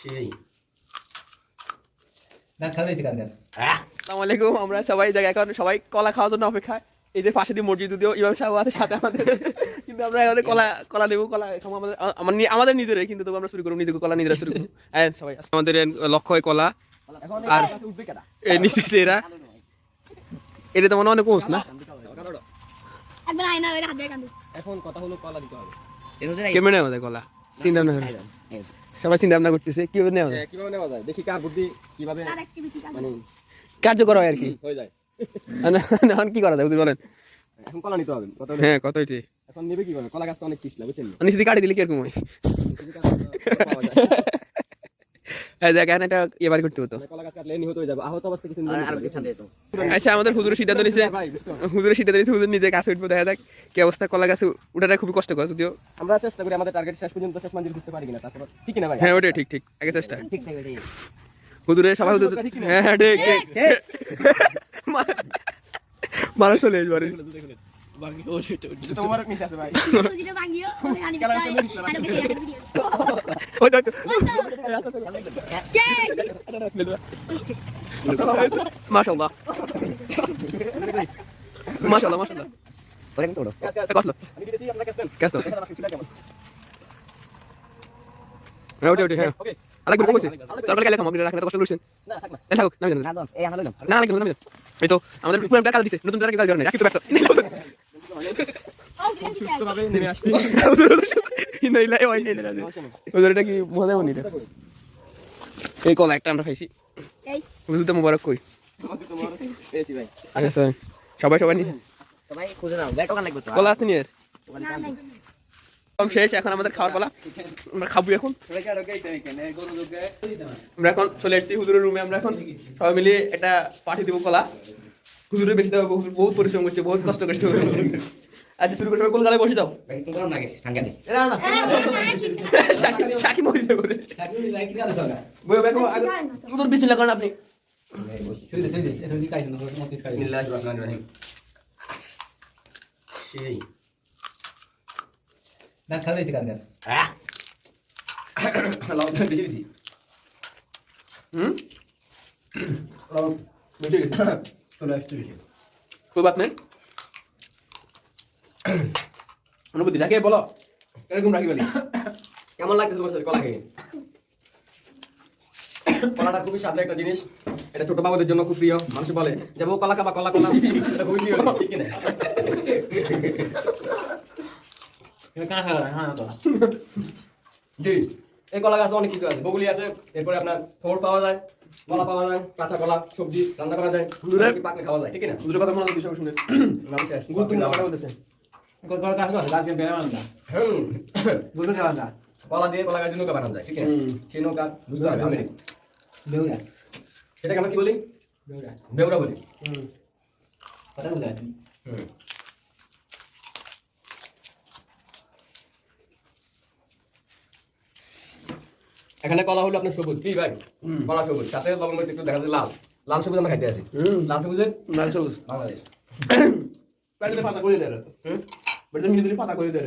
সেই আসসালামু আলাইকুম আমরা সবাই জায়গায় এখন সবাই কলা খাওয়ার জন্য অপেক্ষায়। এই যে পাশে দিয়ে মসজিদ যদিও ইমাম সাহেব আছে সাথে আমাদের কিন্তু আমরা এখন কলা কলা দেবো কলা খাব আমাদের আমাদের নিজেরাই কিন্তু তবু আমরা শুরু করব নিজেকে কলা নিজেরা শুরু করব। হ্যাঁ সবাই আমাদের লক্ষ্য হয় কলা আর নিচে এরা। এটা তো মনে অনেক উঁচ না? এখন কথা হলো কলা দিতে হবে। কেমন আমাদের কলা? চিন্তা ভাবনা করে। সবাই চিন্তা ভাবনা করতেছে কীভাবে নেওয়া যায়? এ, কীভাবে নেওয়া যায়? দেখি কার বুদ্ধি কীভাবে মানে কার্যকর হয় আর কি। হয়ে যায়। এখন কি করা যায় বুঝতে বলেন এখন কলা নিতে হবে কত হ্যাঁ কতই এটি এখন নেবে কীভাবে? কলা গাছ তো অনেক পিছলা বুঝছেন? নিচে দিয়ে কাটি দিলে কীরকম হয় কিছু কাজ তো পাওয়া যায়। এই জায়গা এখানে এবার করতে হতো। মানে হয়ে। আচ্ছা আমাদের হুজুরের সিদ্ধান্ত নিছে। ভাই বুঝতে হবে। হুজুরের সিদ্ধান্ত নিছে হুজুর নিজে গাছে উঠবো দেখা যাক কি অবস্থা। কলা গাছে উঠাটা খুবই কষ্টকর যদিও। আমরা চেষ্টা করি আমাদের টার্গেট শেষ পর্যন্ত শেষ মঞ্জিল করতে পারি কিনা তারপর ঠিক না ভাই? হ্যাঁ ওটাই ঠিক ঠিক আগে চেষ্টা। ঠিক ঠিক ঠিক হুজুরের সবাই হুজুর হ্যাঁ হ্যাঁ, ঠিক ঠিক মানুষ চলে তোমার নিচে আছে ভাই সুজিটা ভাঙিও ওই আনি বিটাই আনি বেশি একটা ভিডিও ওই দেখ মাশাআল্লাহ মাশাআল্লাহ মাশাআল্লাহ কসলো আমি কি দিছি আপনারা কাছেন কসলো দেখা যাচ্ছে কিটা কেমন হ্যাঁ ওটাই ওটাই হ্যাঁ ওকে আলাদা করে কইছে তরকারি খেলে খাম আপনি রাখেন কষ্ট করছেন না থাক না না থাকুক নামি দেন এই আমরা লইলাম না না কেন নামি দেন এই তো আমাদের পুরো টাকা দিছে নতুন টাকা কাজ করে রাখি তো ব্যস্ত ও কিন্তু সুস্থভাবে নেমে আসছি। কিন্তু ইলাই নেই ওদের এটা কি মজা এই কলা একটা আমরা খাইছি। এই। তো মোবারক কই? তোমাকে তোমার পেয়েছি ভাই। আচ্ছা স্যার সবাই সবাই নিয়ে। কলা আসতে নিয়ে শেষ এখন আমাদের খাওয়ার পালা আমরা খাব এখন। আমরা এখন চলে এসেছি হুজুরের রুমে আমরা এখন সবাই মিলে একটা পাঠিয়ে দিব কলা। হুজুরের বেশি দেওয়া হুজুর বহুত পরিশ্রম করছে বহুত কষ্ট করছে। আচ্ছা শুরু করতে কোন গালে বসে যাও তোর পিছনে লাগান আপনি সেই না খালে দিতে কান্দে হ্যাঁ লাউ বাত নেই অনুভূতি যাকে বলো এরকম রাখি বলি কেমন লাগছে তোমার সাথে কলা খেয়ে? কলাটা খুবই সাদা একটা জিনিস। এটা ছোট বাবুদের জন্য খুব প্রিয়। মানুষ বলে যে বউ কলা খাবা কলা কলা এটা খুবই প্রিয় ঠিক কিনা? জি এই কলা গাছে অনেক কিছু আছে। বগুলি আছে এরপরে আপনার খবর পাওয়া যায় কলা পাওয়া যায় কাঁচা কলা সবজি রান্না করা যায়। পাকলে খাওয়া যায় ঠিক না কথা মনে হচ্ছে সব শুনে। গুরুত্বপূর্ণ কথা বলতেছে হুম কলা দিয়ে কলা গাছ নৌকা বানানো যায় ঠিক আছে? সেই নৌকা বুঝতে হবে আমি সেটাকে আমরা কি বলি? বেউরা বলি। হুম। হুম। এখানে কলা হলো আপনার সবুজ। কি ভাই। কলা সবুজ। সাথে লবণ মরিচ একটু দেখা যায় লাল। লাল সবুজ আমরা খাইতে আছি। লাল সবুজের? লাল সবুজ। বাংলাদেশ। পাতা করে দেয় তো হুম? বাড়িতে পাতা করে যা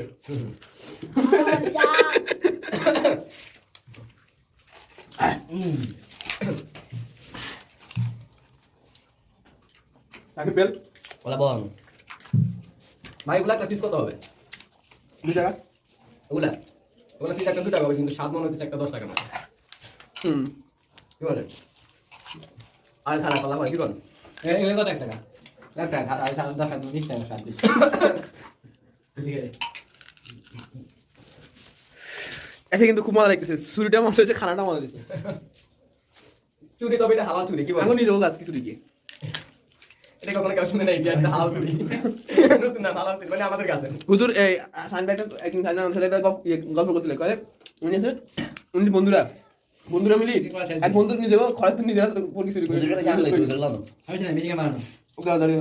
তাকে বেল কলা বল ভাই ওগুলা একটা পিস হবে দুই টাকা ওগুলা ওগুলা পিস একটা দু টাকা হবে কিন্তু স্বাদ মনে হচ্ছে একটা দশ টাকা মতো হুম কি বলেন আর খারাপ কলা হয় কি বলেন এসে কিন্তু খুব মজা লাগতেছে। চুরিটা মজা হয়েছে খানাটা মজা দিচ্ছে চুরি তবে এটা হালাল চুরি কি এখন নিজেও আজকে চুরি কি? এটা কখনো কেউ শুনে নাই যে এটা হালাল চুরি। নতুন নাম হালাল চুরি মানে আমাদের কাছে হুজুর এই সান ভাইটা একদিন সান সাথে একটা গল্প ইয়ে, গল্প করছিল কয়ে উনি আছে উনি বন্ধুরা বন্ধুরা মিলি এক বন্ধু নিজে খরচ তো নিজেরা পরিচয় চুরি করে। কথা জানলে তো গেল ওকে দাঁড়িয়ে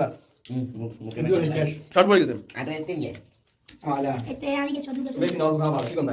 শর্ট পড়ে গেছে। আটা তিন গে এতে আমি কিছু দুটো বেশি নরম খাওয়া ভালো কি কোন